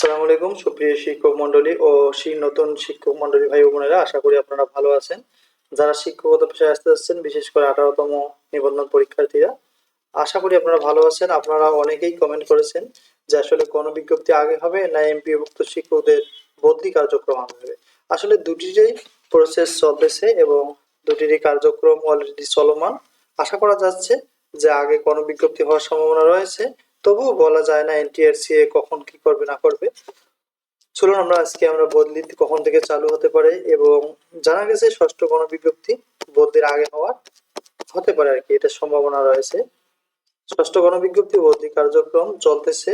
আসসালামু আলাইকুম, সুপ্রিয় শিক্ষক মন্ডলী ও সেই নতুন শিক্ষক মন্ডলী ভাই বোনেরা, আশা করি আপনারা ভালো আছেন। যারা শিক্ষকতা পেশায় আসতে যাচ্ছেন, বিশেষ করে আঠারোতম নিবন্ধন পরীক্ষার্থীরা, আশা করি আপনারা ভালো আছেন। আপনারা অনেকেই কমেন্ট করেছেন যে আসলে কোন বিজ্ঞপ্তি আগে হবে না এমপিভুক্ত শিক্ষকদের বদলি কার্যক্রম আগে হবে। আসলে দুটিরই প্রসেস চলতেছে এবং দুটিরই কার্যক্রম অলরেডি চলমান। আশা করা যাচ্ছে যে আগে কোন বিজ্ঞপ্তি হওয়ার সম্ভাবনা রয়েছে। তবুও বলা যায় না এনটিআরসিএ কখন কি করবে, না করবে। চলুন আমরা আজকে আমরা বদলি কখন থেকে চালু হতে পারে এবং জানা গেছে ষষ্ঠ কোনো বিজ্ঞপ্তি বদলির আগে হওয়ার হতে পারে আর কি এটা সম্ভাবনা রয়েছে। ষষ্ঠ গণবিজ্ঞপ্তি বদলি কার্যক্রম চলতেছে,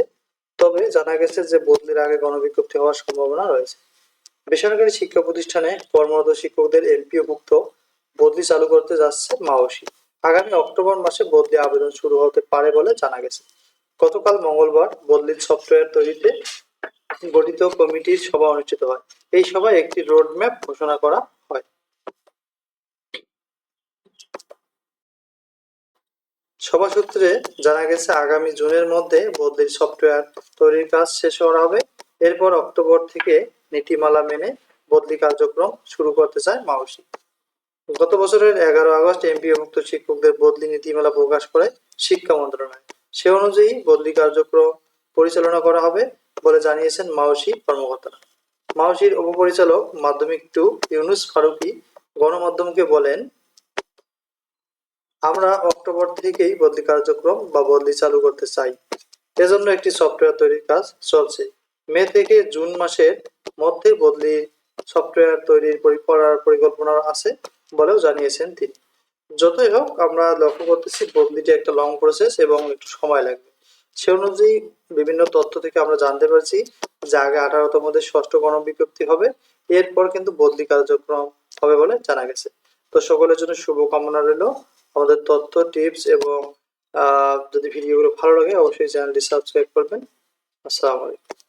তবে জানা গেছে যে বদলির আগে গণবিজ্ঞপ্তি হওয়ার সম্ভাবনা রয়েছে। বেসরকারি শিক্ষা প্রতিষ্ঠানে কর্মরত শিক্ষকদের এমপিও ভুক্ত বদলি চালু করতে যাচ্ছে মাওসি। আগামী অক্টোবর মাসে বদলি আবেদন শুরু হতে পারে বলে জানা গেছে। গতকাল মঙ্গলবার বদলির সফটওয়্যার তৈরিতে গঠিত কমিটির সভা অনুষ্ঠিত হয়। এই সভায় একটি রোড ম্যাপ ঘোষণা করা হয়। সভা সূত্রে জানা গেছে, আগামী জুনের মধ্যে বদলির সফটওয়্যার তৈরির কাজ শেষ করা হবে। এরপর অক্টোবর থেকে নীতিমালা মেনে বদলি কার্যক্রম শুরু করতে চায় মাওসি। গত বছরের এগারো আগস্ট এমপিওভুক্ত শিক্ষকদের বদলি নীতিমালা প্রকাশ করে শিক্ষা মন্ত্রণালয়। সে অনুযায়ী বদলি কার্যক্রম পরিচালনা করা হবে বলে জানিয়েছেন মাওসি কর্মকর্তারা। মাওসির উপপরিচালক মাধ্যমিক টু ইউনুস ফারুকি গণমাধ্যমকে বলেন, আমরা অক্টোবর থেকেই বদলি কার্যক্রম বা বদলি চালু করতে চাই। এজন্য একটি সফটওয়্যার তৈরির কাজ চলছে। মে থেকে জুন মাসের মধ্যে বদলি সফটওয়্যার তৈরির করার পরিকল্পনা আছে বলেও জানিয়েছেন তিনি। যতই হোক, আমরা লক্ষ্য করতেছি বদলিটি একটা লং প্রসেস এবং একটু সময় লাগবে। সে অনুযায়ী বিভিন্ন তথ্য থেকে আমরা জানতে পারছি যে আগে আঠারোতম মধ্যে ষষ্ঠ গণবিজ্ঞপ্তি হবে। এরপর কিন্তু বদলি কার্যক্রম হবে বলে জানা গেছে। তো সকলের জন্য শুভকামনা রইল। আমাদের তথ্য টিপস এবং যদি ভিডিওগুলো ভালো লাগে, অবশ্যই চ্যানেলটি সাবস্ক্রাইব করবেন। আসসালামু আলাইকুম।